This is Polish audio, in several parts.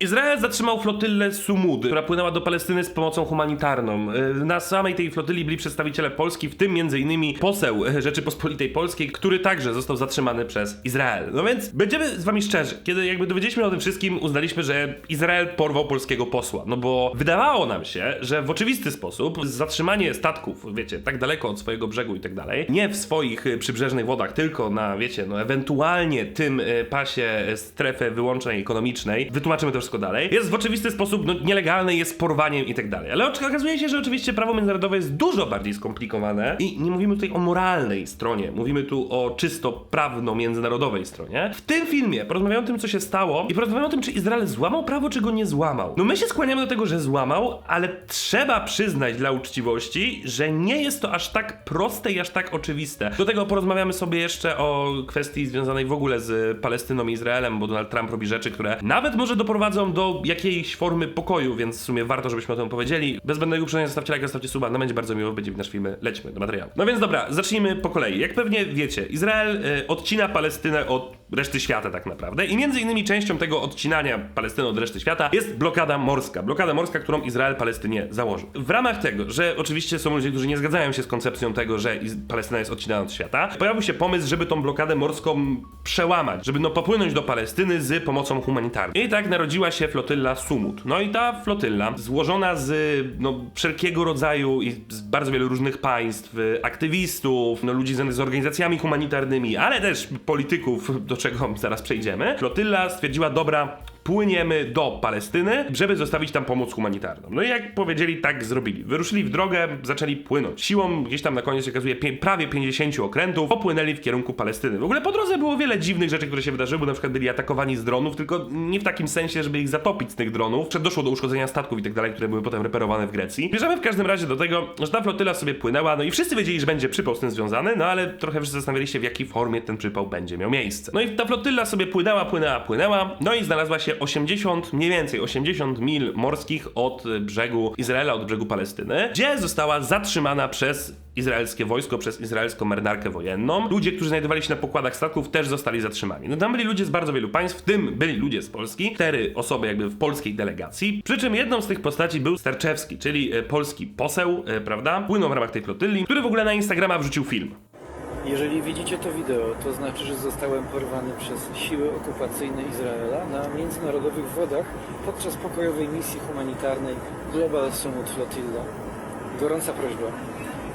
Izrael zatrzymał flotylę Sumud, która płynęła do Palestyny z pomocą humanitarną. Y, Na samej tej flotyli byli przedstawiciele Polski, w tym m.in. poseł y, Rzeczypospolitej Polskiej, który także został zatrzymany przez Izrael. No więc będziemy z wami szczerzy, kiedy jakby dowiedzieliśmy o tym wszystkim, uznaliśmy, że Izrael porwał polskiego posła. No bo wydawało nam się, że w oczywisty sposób zatrzymanie statków, wiecie, tak daleko od swojego brzegu i tak dalej, nie w swoich y, przybrzeżnych wodach, tylko na, wiecie, no ewentualnie tym pasie strefy wyłącznej ekonomicznej, wytłumaczymy to wszystko dalej, jest w oczywisty sposób no, nielegalne, jest porwaniem i tak dalej. Ale okazuje się, że oczywiście prawo międzynarodowe jest dużo bardziej skomplikowane i nie mówimy tutaj o moralnej stronie, mówimy tu o czysto prawno-międzynarodowej stronie. W tym filmie porozmawiamy o tym, co się stało i porozmawiamy o tym, czy Izrael złamał prawo, czy go nie złamał. No my się skłaniamy do tego, że złamał, ale trzeba przyznać dla uczciwości, że nie jest to aż tak proste i aż tak oczywiste. Do tego porozmawiamy sobie jeszcze o kwestii związanej w ogóle z Palestyną i Izraelem, bo Donald Trump robi rzeczy, które nawet może doprowadzą do jakiejś formy pokoju, więc w sumie warto, żebyśmy o tym powiedzieli. Bez zbędnego uprzedzenia zostawcie lajka, zostawcie suba, no będzie bardzo miło, będzie nasz filmy, lećmy do materiału. No więc dobra, zacznijmy po kolei. Jak pewnie wiecie, Izrael y, odcina Palestynę od reszty świata tak naprawdę i między innymi częścią tego odcinania Palestyny od reszty świata jest blokada morska. Blokada morska, którą Izrael Palestynie założył. W ramach tego, że oczywiście są ludzie, którzy nie zgadzają się z koncepcją tego, że Palestyna jest odcinana od świata, pojawił się pomysł, żeby tą blokadę morską przełamać, żeby no popłynąć do Palestyny z pomocą humanitarną. I tak narodziła się flotylla Sumut. No i ta flotylla, złożona z no, wszelkiego rodzaju i z bardzo wielu różnych państw, aktywistów, no, ludzi z organizacjami humanitarnymi, ale też polityków, do czego zaraz przejdziemy, flotylla stwierdziła, dobra, płyniemy do Palestyny, żeby zostawić tam pomoc humanitarną. No i jak powiedzieli, tak zrobili. Wyruszyli w drogę, zaczęli płynąć. Siłą gdzieś tam na koniec się okazuje prawie 50 okrętów, popłynęli w kierunku Palestyny. W ogóle po drodze było wiele dziwnych rzeczy, które się wydarzyły, bo na przykład byli atakowani z dronów, tylko nie w takim sensie, żeby ich zatopić z tych dronów. Przed doszło do uszkodzenia statków i tak dalej, które były potem reperowane w Grecji. Bierzemy w każdym razie do tego, że ta flotyla sobie płynęła, no i wszyscy wiedzieli, że będzie przypał z tym związany, no ale trochę wszyscy zastanawiali się, w jakiej formie ten przypał będzie miał miejsce. No i ta flotyla sobie płynęła, płynęła, płynęła, no i znalazła się 80, mniej więcej 80 mil morskich od brzegu Izraela, od brzegu Palestyny, gdzie została zatrzymana przez izraelskie wojsko, przez izraelską marynarkę wojenną. Ludzie, którzy znajdowali się na pokładach statków, też zostali zatrzymani. No tam byli ludzie z bardzo wielu państw, w tym byli ludzie z Polski, cztery osoby jakby w polskiej delegacji. Przy czym jedną z tych postaci był Sterczewski, czyli e, polski poseł, e, prawda? Płynął w ramach tej flotyli, który w ogóle na Instagrama wrzucił film. Jeżeli widzicie to wideo, to znaczy, że zostałem porwany przez siły okupacyjne Izraela na międzynarodowych wodach podczas pokojowej misji humanitarnej Global Summit Flotilla. Gorąca prośba.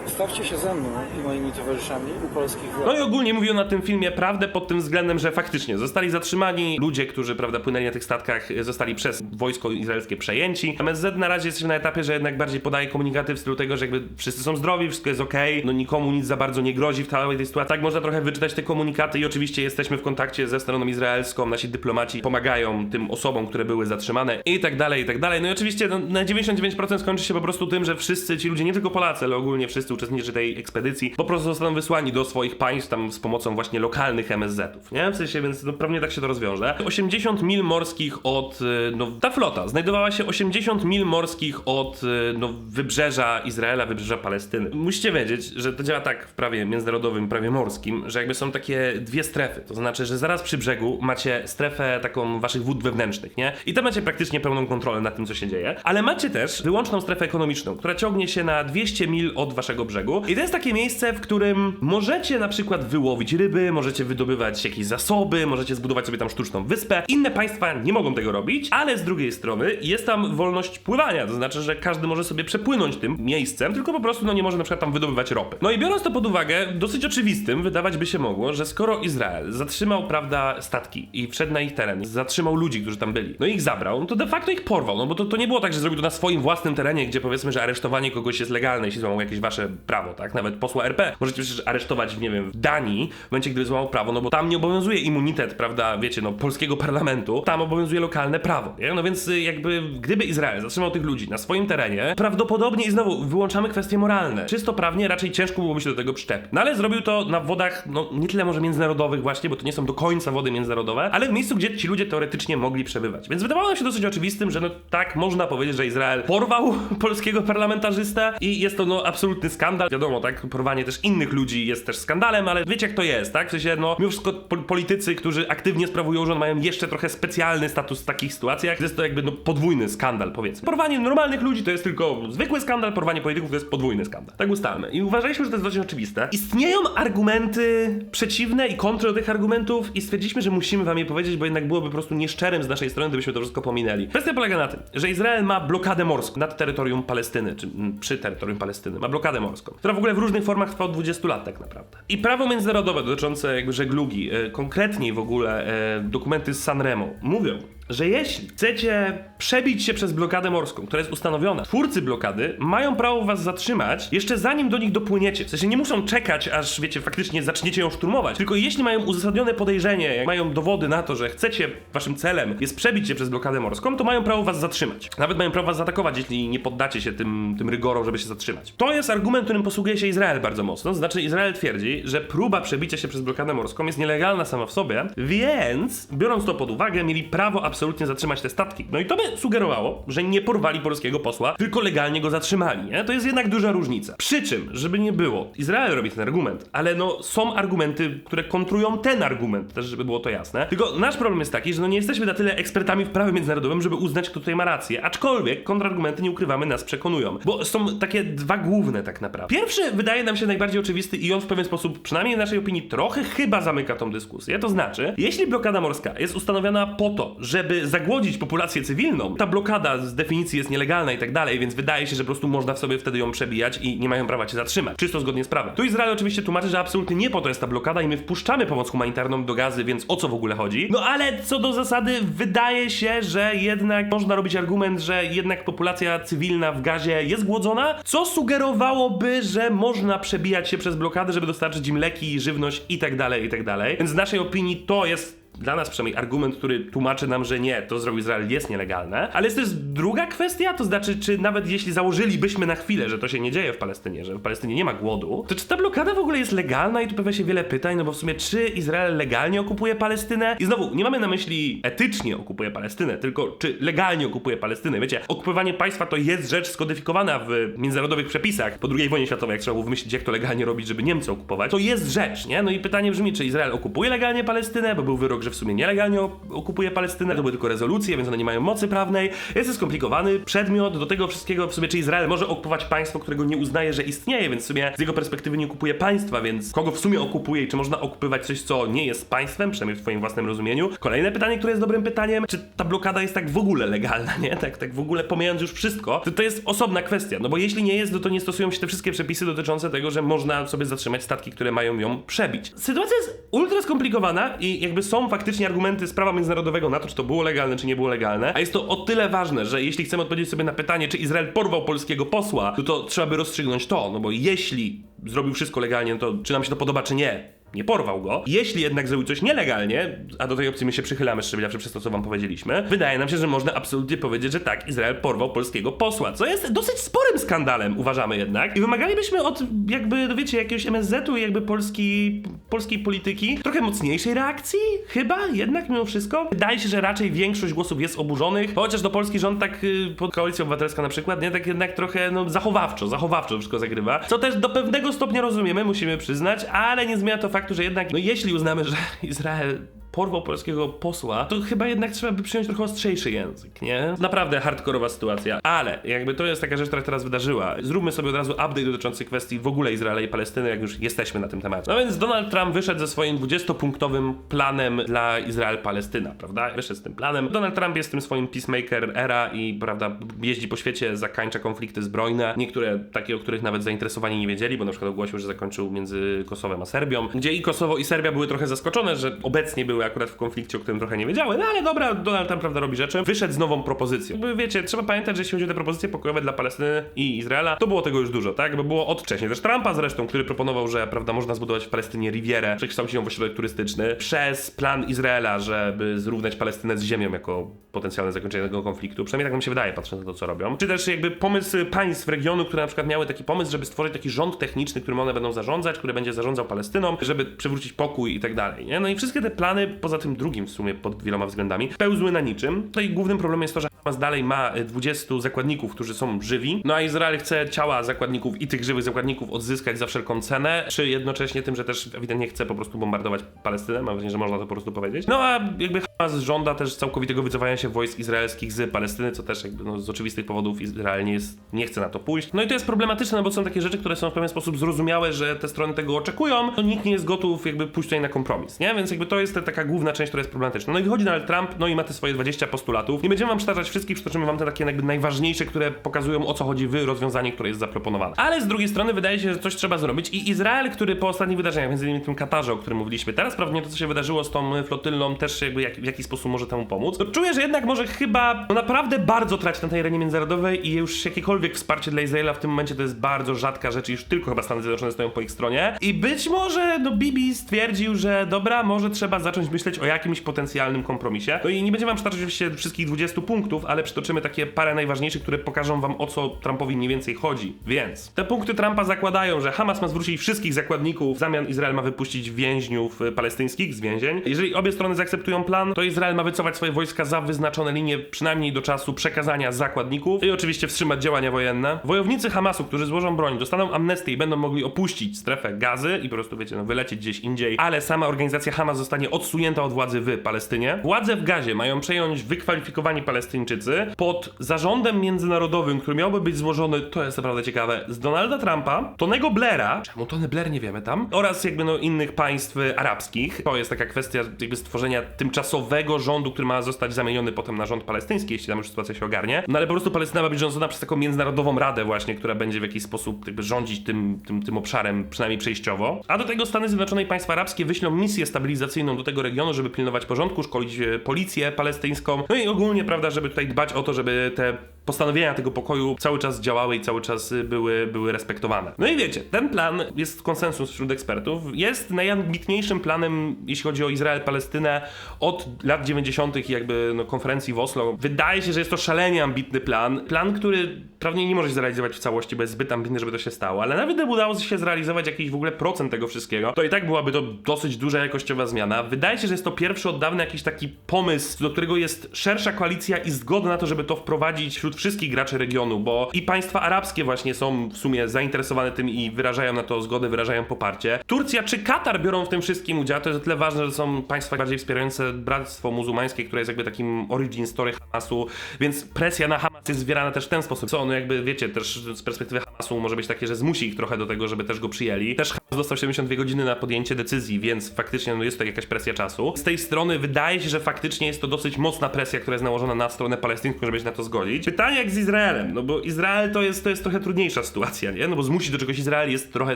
Stawcie się ze mną i moimi towarzyszami u polskich władz. No i ogólnie mówią na tym filmie prawdę pod tym względem, że faktycznie zostali zatrzymani ludzie, którzy, prawda, płynęli na tych statkach, e, zostali przez wojsko izraelskie przejęci. MSZ na razie jesteśmy na etapie, że jednak bardziej podaje komunikaty w stylu tego, że jakby wszyscy są zdrowi, wszystko jest okej, no nikomu nic za bardzo nie grozi w całej tej sytuacji. Tak można trochę wyczytać te komunikaty i oczywiście jesteśmy w kontakcie ze stroną izraelską, nasi dyplomaci pomagają tym osobom, które były zatrzymane i tak dalej, i tak dalej. No i oczywiście no, na 99% skończy się po prostu tym, że wszyscy ci ludzie, nie tylko Polacy, ale ogólnie wszyscy uczestnicy tej ekspedycji po prostu zostaną wysłani do swoich państw tam z pomocą właśnie lokalnych MSZ-ów, nie? W sensie, więc no, pewnie tak się to rozwiąże. 80 mil morskich od, y, no ta flota znajdowała się 80 mil morskich od, y, no, wybrzeża Izraela, wybrzeża Palestyny. Musicie wiedzieć, że to działa tak w prawie międzynarodowym, prawie morskim, że jakby są takie dwie strefy, to znaczy, że zaraz przy brzegu macie strefę taką waszych wód wewnętrznych, nie? I tam macie praktycznie pełną kontrolę nad tym, co się dzieje, ale macie też wyłączną strefę ekonomiczną, która ciągnie się na 200 mil od waszego brzegu i to jest takie miejsce, w którym możecie na przykład wyłowić ryby, możecie wydobywać jakieś zasoby, możecie zbudować sobie tam sztuczną wyspę. Inne państwa nie mogą tego robić, ale z drugiej strony jest tam wolność pływania, to znaczy, że każdy może sobie przepłynąć tym miejscem, tylko po prostu no nie może na przykład tam wydobywać ropy. No i biorąc to pod uwagę, dosyć oczywistym wydawać by się mogło, że skoro Izrael zatrzymał, prawda, statki i wszedł na ich teren, zatrzymał ludzi, którzy tam byli, no i ich zabrał, no to de facto ich porwał, no bo to, to nie było tak, że zrobił to na swoim własnym terenie, gdzie powiedzmy, że aresztowanie kogoś jest legalne, jeśli złamał jakieś wasze prawo, tak? Nawet posła RP możecie przecież aresztować, nie wiem, w Danii, w momencie, gdy złamał prawo, no bo tam nie obowiązuje immunitet, prawda, wiecie, no polskiego parlamentu, tam obowiązuje lokalne prawo, nie? No więc y, jakby, gdyby Izrael zatrzymał tych ludzi na swoim terenie, prawdopodobnie i znowu wyłączamy kwestie moralne. Czysto prawnie raczej ciężko byłoby się do tego przyczepić. No ale zrobił to na wodach, no nie tyle może międzynarodowych właśnie, bo to nie są do końca wody międzynarodowe, ale w miejscu, gdzie ci ludzie teoretycznie mogli przebywać. Więc wydawało nam się dosyć oczywistym, że no tak można powiedzieć, że Izrael porwał polskiego parlamentarzystę i jest to no absolutny skandal skandal. Wiadomo, tak, porwanie też innych ludzi jest też skandalem, ale wiecie jak to jest, tak? W sensie, no, mimo wszystko pol- politycy, którzy aktywnie sprawują rząd, mają jeszcze trochę specjalny status w takich sytuacjach. Jest to jakby no, podwójny skandal, powiedzmy. Porwanie normalnych ludzi to jest tylko zwykły skandal, porwanie polityków to jest podwójny skandal. Tak ustalmy. I uważaliśmy, że to jest dosyć oczywiste. Istnieją argumenty przeciwne i kontry do tych argumentów i stwierdziliśmy, że musimy wam je powiedzieć, bo jednak byłoby po prostu nieszczerym z naszej strony, gdybyśmy to wszystko pominęli. Kwestia polega na tym, że Izrael ma blokadę morską nad terytorium Palestyny, czy przy terytorium Palestyny. Ma blokadę morską, która w ogóle w różnych formach trwa od 20 lat tak naprawdę. I prawo międzynarodowe dotyczące jakby żeglugi, e, konkretniej w ogóle e, dokumenty z Sanremo mówią, że jeśli chcecie przebić się przez blokadę morską, która jest ustanowiona, twórcy blokady mają prawo was zatrzymać jeszcze zanim do nich dopłyniecie. W sensie nie muszą czekać, aż wiecie, faktycznie zaczniecie ją szturmować. Tylko jeśli mają uzasadnione podejrzenie, jak mają dowody na to, że chcecie, waszym celem jest przebić się przez blokadę morską, to mają prawo was zatrzymać. Nawet mają prawo was zaatakować, jeśli nie poddacie się tym, tym rygorom, żeby się zatrzymać. To jest argument, którym posługuje się Izrael bardzo mocno. Znaczy, Izrael twierdzi, że próba przebicia się przez blokadę morską jest nielegalna sama w sobie, więc biorąc to pod uwagę, mieli prawo absolutnie zatrzymać te statki. No i to by sugerowało, że nie porwali polskiego posła, tylko legalnie go zatrzymali. Nie? To jest jednak duża różnica. Przy czym, żeby nie było, Izrael robi ten argument, ale no są argumenty, które kontrują ten argument, też żeby było to jasne. Tylko nasz problem jest taki, że no nie jesteśmy na tyle ekspertami w prawie międzynarodowym, żeby uznać, kto tutaj ma rację. Aczkolwiek kontrargumenty, nie ukrywamy, nas przekonują. Bo są takie dwa główne tak naprawdę. Pierwszy wydaje nam się najbardziej oczywisty i on w pewien sposób, przynajmniej w naszej opinii, trochę chyba zamyka tą dyskusję. To znaczy, jeśli blokada morska jest ustanowiona po to, żeby zagłodzić populację cywilną, ta blokada z definicji jest nielegalna i tak dalej, więc wydaje się, że po prostu można w sobie wtedy ją przebijać i nie mają prawa cię zatrzymać. Czysto zgodnie z prawem. Tu Izrael oczywiście tłumaczy, że absolutnie nie po to jest ta blokada i my wpuszczamy pomoc humanitarną do gazy, więc o co w ogóle chodzi? No ale co do zasady, wydaje się, że jednak można robić argument, że jednak populacja cywilna w gazie jest głodzona, co sugerowałoby, że można przebijać się przez blokadę, żeby dostarczyć im leki, żywność i tak dalej, i tak dalej. Więc z naszej opinii to jest dla nas przynajmniej argument, który tłumaczy nam, że nie, to zrobił Izrael jest nielegalne. Ale jest też druga kwestia, to znaczy, czy nawet jeśli założylibyśmy na chwilę, że to się nie dzieje w Palestynie, że w Palestynie nie ma głodu, to czy ta blokada w ogóle jest legalna? I tu pojawia się wiele pytań, no bo w sumie, czy Izrael legalnie okupuje Palestynę? I znowu, nie mamy na myśli etycznie okupuje Palestynę, tylko czy legalnie okupuje Palestynę. Wiecie, okupowanie państwa to jest rzecz skodyfikowana w międzynarodowych przepisach po II wojnie światowej, jak trzeba było wymyślić, jak to legalnie robić, żeby Niemcy okupować. To jest rzecz, nie? No i pytanie brzmi, czy Izrael okupuje legalnie Palestynę, bo był wyrok, że w sumie nielegalnie okupuje Palestynę, to były tylko rezolucje, więc one nie mają mocy prawnej. Jest to skomplikowany przedmiot do tego wszystkiego, w sumie czy Izrael może okupować państwo, którego nie uznaje, że istnieje, więc w sumie z jego perspektywy nie okupuje państwa, więc kogo w sumie okupuje i czy można okupywać coś, co nie jest państwem, przynajmniej w twoim własnym rozumieniu. Kolejne pytanie, które jest dobrym pytaniem, czy ta blokada jest tak w ogóle legalna, nie? Tak, tak w ogóle pomijając już wszystko, to to jest osobna kwestia, no bo jeśli nie jest, no to nie stosują się te wszystkie przepisy dotyczące tego, że można sobie zatrzymać statki, które mają ją przebić. Sytuacja jest ultra skomplikowana i jakby są faktycznie argumenty z prawa międzynarodowego na to, czy to było legalne, czy nie było legalne, a jest to o tyle ważne, że jeśli chcemy odpowiedzieć sobie na pytanie, czy Izrael porwał polskiego posła, to trzeba by rozstrzygnąć to, no bo jeśli zrobił wszystko legalnie, no to czy nam się to podoba, czy nie, nie porwał go. Jeśli jednak zrobił coś nielegalnie, a do tej opcji my się przychylamy szczerze przez to, co wam powiedzieliśmy, wydaje nam się, że można absolutnie powiedzieć, że tak, Izrael porwał polskiego posła, co jest dosyć sporym skandalem, uważamy jednak. I wymagalibyśmy od jakby, no wiecie, jakiegoś MSZ-u i jakby polski, polskiej polityki trochę mocniejszej reakcji, chyba, jednak mimo wszystko. Wydaje się, że raczej większość głosów jest oburzonych, chociaż do polski rząd tak y, pod koalicją obywatelską na przykład, nie, tak jednak trochę, no, zachowawczo, zachowawczo wszystko zagrywa, co też do pewnego stopnia rozumiemy, musimy przyznać, ale nie zmienia to faktu, że jednak, no jeśli uznamy, że Izrael porwał polskiego posła, to chyba jednak trzeba by przyjąć trochę ostrzejszy język, nie? Naprawdę hardkorowa sytuacja, ale jakby to jest taka rzecz, która teraz wydarzyła. Zróbmy sobie od razu update dotyczący kwestii w ogóle Izraela i Palestyny, jak już jesteśmy na tym temacie. No więc Donald Trump wyszedł ze swoim 20-punktowym planem dla Izrael-Palestyna, prawda? Wyszedł z tym planem. Donald Trump jest tym swoim peacemaker era i, prawda, jeździ po świecie, zakańcza konflikty zbrojne. Niektóre takie, o których nawet zainteresowani nie wiedzieli, bo na przykład ogłosił, że zakończył między Kosowem a Serbią, gdzie i Kosowo i Serbia były trochę zaskoczone, że obecnie były akurat w konflikcie, o którym trochę nie wiedziały, no ale dobra, Donald Trump, prawda, robi rzeczy. Wyszedł z nową propozycją. Jakby wiecie, trzeba pamiętać, że jeśli chodzi o te propozycje pokojowe dla Palestyny i Izraela, to było tego już dużo, tak? Bo było od wcześniej też Trumpa zresztą, który proponował, że, prawda, można zbudować w Palestynie rivierę, przekształcić ją w ośrodek turystyczny, przez plan Izraela, żeby zrównać Palestynę z ziemią jako potencjalne zakończenie tego konfliktu. Przynajmniej tak nam się wydaje, patrząc na to, co robią. Czy też jakby pomysł państw regionu, które na przykład miały taki pomysł, żeby stworzyć taki rząd techniczny, którym one będą zarządzać, który będzie zarządzał Palestyną, żeby przywrócić pokój i tak dalej, nie? No i wszystkie te plany poza tym drugim w sumie pod wieloma względami, pełzły na niczym. Tutaj głównym problemem jest to, że Hamas dalej ma e, 20 zakładników, którzy są żywi, no a Izrael chce ciała zakładników i tych żywych zakładników odzyskać za wszelką cenę, czy jednocześnie tym, że też ewidentnie chce po prostu bombardować Palestynę, mam wrażenie, że można to po prostu powiedzieć. No a jakby Hamas żąda też całkowitego wycofania się wojsk izraelskich z Palestyny, co też jakby no, z oczywistych powodów Izrael nie, jest, nie chce na to pójść. No i to jest problematyczne, no bo są takie rzeczy, które są w pewien sposób zrozumiałe, że te strony tego oczekują, no nikt nie jest gotów jakby pójść tutaj na kompromis, nie? Więc jakby to jest ta taka główna część, która jest problematyczna. No i wychodzi Donald Trump, no i ma te swoje 20 postulatów. Nie będziemy wam przytaczać wszystkich, przytoczymy wam te takie jakby najważniejsze, które pokazują o co chodzi w rozwiązaniu, które jest zaproponowane. Ale z drugiej strony wydaje się, że coś trzeba zrobić i Izrael, który po ostatnich wydarzeniach, między innymi tym Katarze, o którym mówiliśmy, teraz prawdopodobnie to, co się wydarzyło z tą flotyllą, też jakby jak, w jakiś sposób może temu pomóc. To czuję, że jednak może chyba no naprawdę bardzo traci na tej arenie międzynarodowej i już jakiekolwiek wsparcie dla Izraela w tym momencie to jest bardzo rzadka rzecz i już tylko chyba Stany Zjednoczone stoją po ich stronie. I być może no Bibi stwierdził, że dobra, może trzeba zacząć myśleć o jakimś potencjalnym kompromisie. No i nie będziemy wam przytaczać oczywiście wszystkich 20 punktów, ale przytoczymy takie parę najważniejszych, które pokażą wam o co Trumpowi mniej więcej chodzi. Więc te punkty Trumpa zakładają, że Hamas ma zwrócić wszystkich zakładników, w zamian Izrael ma wypuścić więźniów y, palestyńskich z więzień. Jeżeli obie strony zaakceptują plan, to Izrael ma wycofać swoje wojska za wyznaczone linie, przynajmniej do czasu przekazania zakładników i oczywiście wstrzymać działania wojenne. Wojownicy Hamasu, którzy złożą broń, dostaną amnestię i będą mogli opuścić strefę gazy i po prostu, wiecie, no, wylecieć gdzieś indziej, ale sama organizacja Hamas zostanie odsunięta od władzy w Palestynie. Władze w Gazie mają przejąć wykwalifikowani Palestyńczycy pod zarządem międzynarodowym, który miałby być złożony, to jest naprawdę ciekawe, z Donalda Trumpa, Tonego Blaira, czemu Tony Blair nie wiemy tam, oraz jakby no innych państw y, arabskich. To jest taka kwestia jakby stworzenia tymczasowego rządu, który ma zostać zamieniony potem na rząd palestyński, jeśli tam już sytuacja się ogarnie. No ale po prostu Palestyna ma być rządzona przez taką międzynarodową radę właśnie, która będzie w jakiś sposób jakby rządzić tym, tym, tym obszarem, przynajmniej przejściowo. A do tego Stany Zjednoczone i państwa arabskie wyślą misję stabilizacyjną do tego regionu, żeby pilnować porządku, szkolić e, policję palestyńską, no i ogólnie, prawda, żeby tutaj dbać o to, żeby te postanowienia tego pokoju cały czas działały i cały czas y, były, były respektowane. No i wiecie, ten plan jest konsensus wśród ekspertów. Jest najambitniejszym planem, jeśli chodzi o Izrael-Palestynę od lat 90. i jakby no, konferencji w Oslo. Wydaje się, że jest to szalenie ambitny plan. Plan, który prawnie nie może się zrealizować w całości, bo jest zbyt ambitny, żeby to się stało. Ale nawet gdyby udało się zrealizować jakiś w ogóle procent tego wszystkiego, to i tak byłaby to dosyć duża jakościowa zmiana. Wydaje się, że jest to pierwszy od dawna jakiś taki pomysł, do którego jest szersza koalicja i zgoda na to, żeby to wprowadzić wśród wszystkich graczy regionu, bo i państwa arabskie właśnie są w sumie zainteresowane tym i wyrażają na to zgodę, wyrażają poparcie. Turcja czy Katar biorą w tym wszystkim udział, to jest o tyle ważne, że są państwa bardziej wspierające bractwo muzułmańskie, które jest jakby takim origin story Hamasu, więc presja na Hamas jest zwierana też w ten sposób. Co no jakby wiecie, też z perspektywy Hamasu może być takie, że zmusi ich trochę do tego, żeby też go przyjęli. Też Hamas dostał 72 godziny na podjęcie decyzji, więc faktycznie no, jest to jakaś presja czasu. Z tej strony wydaje się, że faktycznie jest to dosyć mocna presja, która jest nałożona na stronę palestyńską, żeby się na to zgodzić. Jak z Izraelem, no bo Izrael to jest, to jest trochę trudniejsza sytuacja, nie? No bo zmusić do czegoś Izrael jest trochę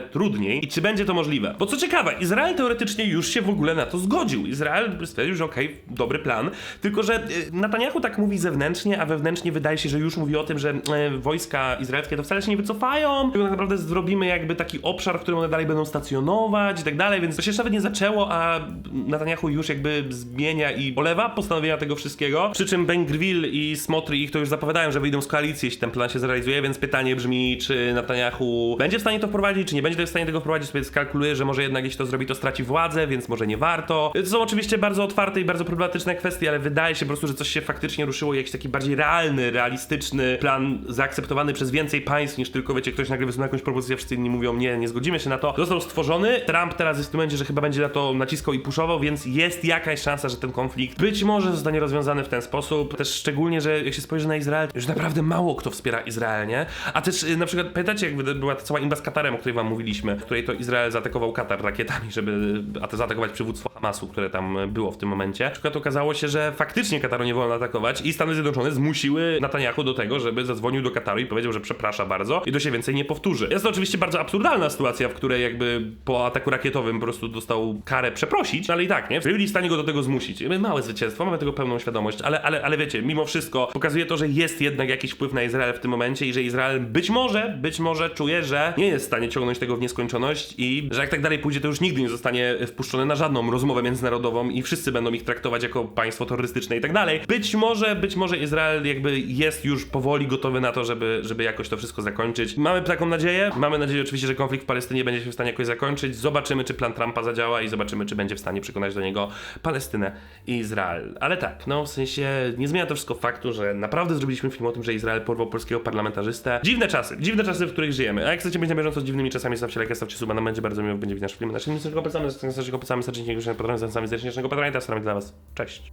trudniej. I czy będzie to możliwe? Bo co ciekawe, Izrael teoretycznie już się w ogóle na to zgodził. Izrael stwierdził, że okej, dobry plan, tylko że y, Netanyahu tak mówi zewnętrznie, a wewnętrznie wydaje się, że już mówi o tym, że e, wojska izraelskie to wcale się nie wycofają, tylko tak naprawdę zrobimy jakby taki obszar, w którym one dalej będą stacjonować i tak dalej, więc to się jeszcze nawet nie zaczęło, a Netanyahu już jakby zmienia i olewa postanowienia tego wszystkiego. Przy czym Ben Gvir i Smotry ich to już zapowiadają, że wyjdą z koalicji, jeśli ten plan się zrealizuje, więc pytanie brzmi, czy Netanyahu będzie w stanie to wprowadzić, czy nie będzie w stanie tego wprowadzić, sobie skalkuluje, że może jednak jeśli to zrobi, to straci władzę, więc może nie warto. To są oczywiście bardzo otwarte i bardzo problematyczne kwestie, ale wydaje się po prostu, że coś się faktycznie ruszyło, jakiś taki bardziej realny, realistyczny plan zaakceptowany przez więcej państw niż tylko, wiecie, ktoś nagle wysunął jakąś propozycję, wszyscy inni mówią, nie, nie zgodzimy się na to. Został stworzony, Trump teraz jest w tym momencie, że chyba będzie na to naciskał i puszował, więc jest jakaś szansa, że ten konflikt być może zostanie rozwiązany w ten sposób. Też szczególnie, że jak się spojrzy na Izrael, już naprawdę mało kto wspiera Izrael, nie? A też y, na przykład pamiętacie, jak była ta cała imba z Katarem, o której wam mówiliśmy, w której to Izrael zaatakował Katar rakietami, żeby zaatakować przywództwo Hamasu, które tam było w tym momencie. Na przykład okazało się, że faktycznie Kataru nie wolno atakować i Stany Zjednoczone zmusiły Netanyahu do tego, żeby zadzwonił do Kataru i powiedział, że przeprasza bardzo i to się więcej nie powtórzy. Jest to oczywiście bardzo absurdalna sytuacja, w której jakby po ataku rakietowym po prostu dostał karę przeprosić, no ale i tak, nie? Byli w stanie go do tego zmusić. Małe zwycięstwo, mamy tego pełną świadomość, ale, ale, ale wiecie, mimo wszystko pokazuje to, że jest jednak jednak jakiś wpływ na Izrael w tym momencie i że Izrael być może, być może czuje, że nie jest w stanie ciągnąć tego w nieskończoność i że jak tak dalej pójdzie, to już nigdy nie zostanie wpuszczony na żadną rozmowę międzynarodową i wszyscy będą ich traktować jako państwo terrorystyczne i tak dalej. Być może, być może Izrael jakby jest już powoli gotowy na to, żeby, żeby jakoś to wszystko zakończyć. Mamy taką nadzieję. Mamy nadzieję oczywiście, że konflikt w Palestynie będzie się w stanie jakoś zakończyć. Zobaczymy, czy plan Trumpa zadziała i zobaczymy, czy będzie w stanie przekonać do niego Palestynę i Izrael. Ale tak, no w sensie nie zmienia to wszystko faktu, że naprawdę zrobiliśmy film o tym, że Izrael porwał polskiego parlamentarzystę. Dziwne czasy, dziwne czasy, w których żyjemy. A jak chcecie być na bieżąco z dziwnymi czasami, zostawcie lajka, stawcie suba, nam będzie bardzo miło, będzie widać nasz film. Naszym naszego polecamy, naszego polecamy serdecznie, już nie podramiam z nami zresztą patrona, teraz dla was. Cześć.